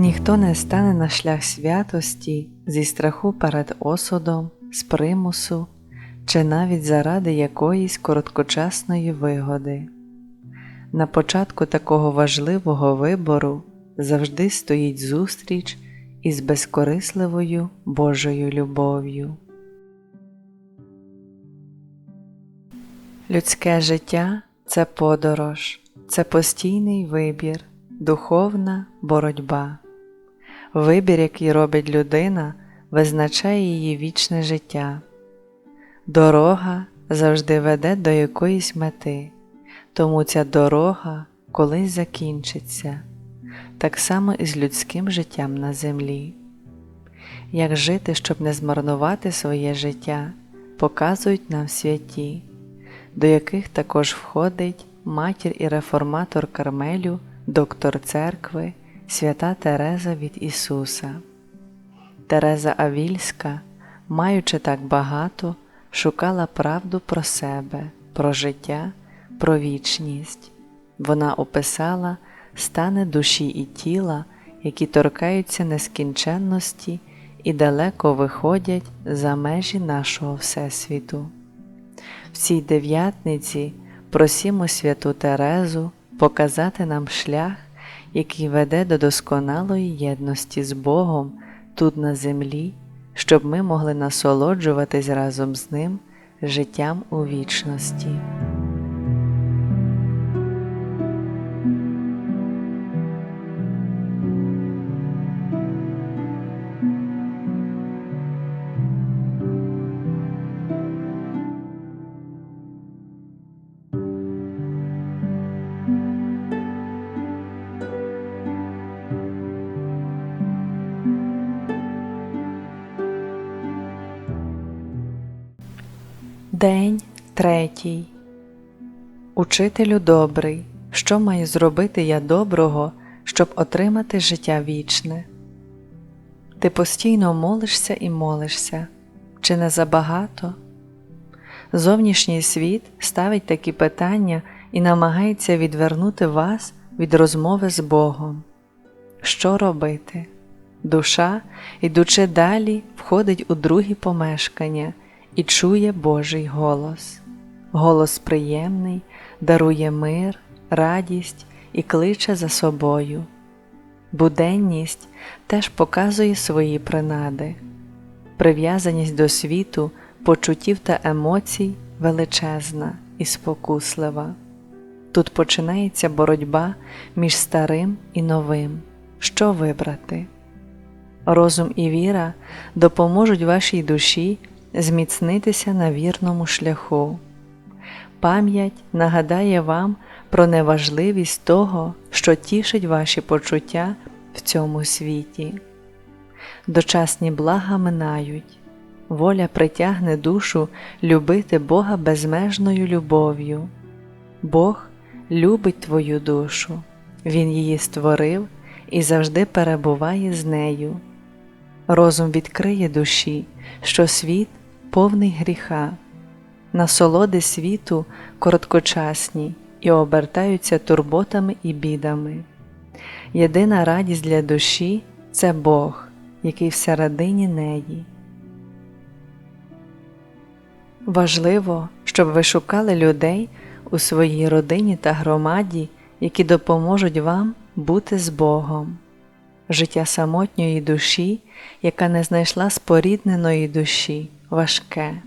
Ніхто не стане на шлях святості зі страху перед осудом, з примусу чи навіть заради якоїсь короткочасної вигоди. На початку такого важливого вибору завжди стоїть зустріч із безкорисливою Божою любов'ю. Людське життя це подорож, це постійний вибір, духовна боротьба. Вибір, який робить людина, визначає її вічне життя. Дорога завжди веде до якоїсь мети, тому ця дорога колись закінчиться, так само і з людським життям на землі. Як жити, щоб не змарнувати своє життя, показують нам святі, до яких також входить матір і реформатор Кармелю, доктор церкви, свята Тереза від Ісуса. Тереза Авільська, маючи так багато, шукала правду про себе, про життя, про вічність. Вона описала стани душі і тіла, які торкаються нескінченності і далеко виходять за межі нашого Всесвіту. В цій дев'ятниці просімо святу Терезу показати нам шлях, який веде до досконалої єдності з Богом тут на землі, щоб ми могли насолоджуватись разом з Ним життям у вічності. День третій. Учителю добрий, що маю зробити я доброго, щоб отримати життя вічне? Ти постійно молишся і молишся, чи не забагато? Зовнішній світ ставить такі питання і намагається відвернути вас від розмови з Богом. Що робити? Душа, ідучи далі, входить у другі помешкання і чує Божий голос. Голос приємний, дарує мир, радість і кличе за собою. Буденність теж показує свої принади, прив'язаність до світу, почуттів та емоцій величезна і спокуслива. Тут починається боротьба між старим і новим. Що вибрати? Розум і віра допоможуть вашій душі зміцнитися на вірному шляху. Пам'ять нагадає вам про неважливість того, що тішить ваші почуття в цьому світі. Дочасні блага минають, воля притягне душу любити Бога безмежною любов'ю. Бог любить твою душу, Він її створив і завжди перебуває з нею. Розум відкриє душі, що світ повний гріха, насолоди світу короткочасні і обертаються турботами і бідами. Єдина радість для душі це Бог, який всередині неї. Важливо, щоб ви шукали людей у своїй родині та громаді, які допоможуть вам бути з Богом. Життя самотньої душі, яка не знайшла спорідненої душі, важке.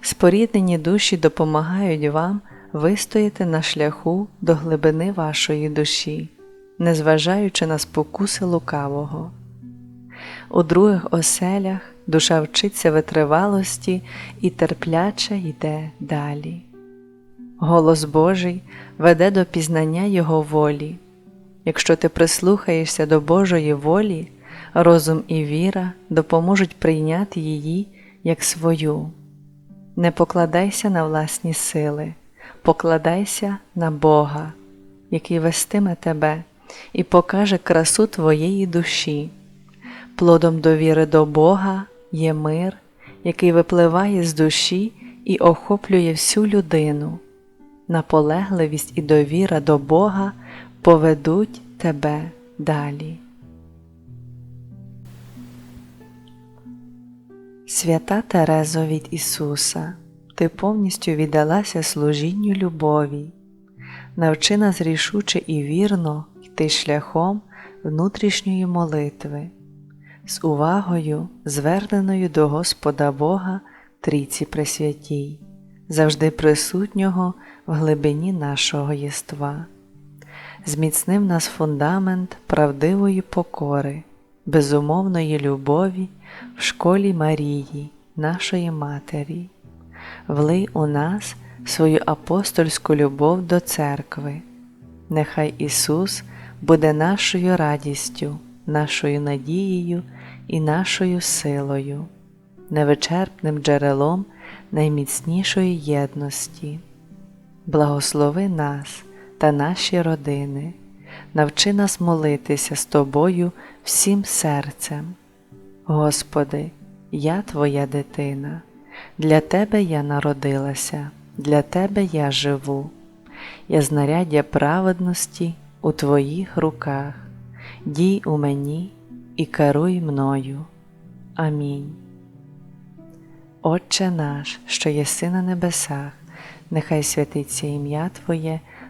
Споріднені душі допомагають вам вистояти на шляху до глибини вашої душі, незважаючи на спокуси лукавого. У других оселях душа вчиться витривалості і терпляче йде далі. Голос Божий веде до пізнання Його волі. Якщо ти прислухаєшся до Божої волі, розум і віра допоможуть прийняти її як свою. Не покладайся на власні сили, покладайся на Бога, який вестиме тебе і покаже красу твоєї душі. Плодом довіри до Бога є мир, який випливає з душі і охоплює всю людину. Наполегливість і довіра до Бога поведуть тебе далі. Свята Терезо від Ісуса, Ти повністю віддалася служінню любові, навчи нас рішуче і вірно йти шляхом внутрішньої молитви, з увагою, зверненою до Господа Бога Трійці Пресвятій, завжди присутнього в глибині нашого єства. Зміцнив нас фундамент правдивої покори, безумовної любові в школі Марії, нашої Матері, влий у нас свою апостольську любов до церкви. Нехай Ісус буде нашою радістю, нашою надією і нашою силою, невичерпним джерелом найміцнішої єдності. Благослови нас та наші родини, навчи нас молитися з Тобою всім серцем. Господи, я Твоя дитина, для Тебе я народилася, для Тебе я живу, я знаряддя праведності у Твоїх руках, дій у мені і керуй мною. Амінь. Отче наш, що єси на небесах, нехай святиться ім'я Твоє,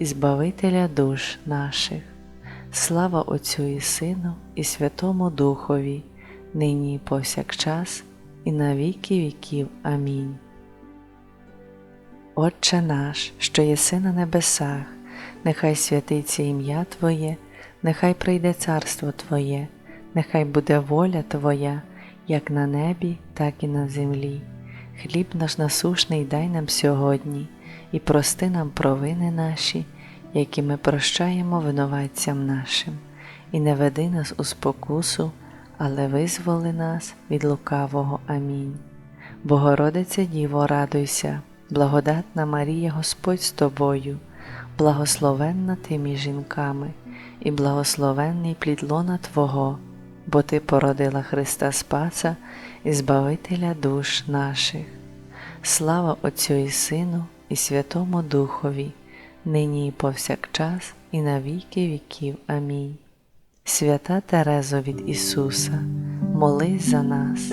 і Збавителя душ наших. Слава Отцю і Сину, і Святому Духові, нині і повсякчас, і на віки віків. Амінь. Отче наш, що єси на небесах, нехай святиться ім'я Твоє, нехай прийде царство Твоє, нехай буде воля Твоя, як на небі, так і на землі. Хліб наш насушний дай нам сьогодні, і прости нам провини наші, які ми прощаємо винуватцям нашим, і не веди нас у спокусу, але визволи нас від лукавого. Амінь. Богородице Діво, радуйся, благодатна Марія Господь з тобою, благословенна ти між жінками, і благословенний плід лона Твого, бо Ти породила Христа Спаса і Збавителя душ наших. Слава Отцю і Сину, і Святому Духові, нині і повсякчас, і на віки віків. Амінь. Свята Терезо від Ісуса, молись за нас.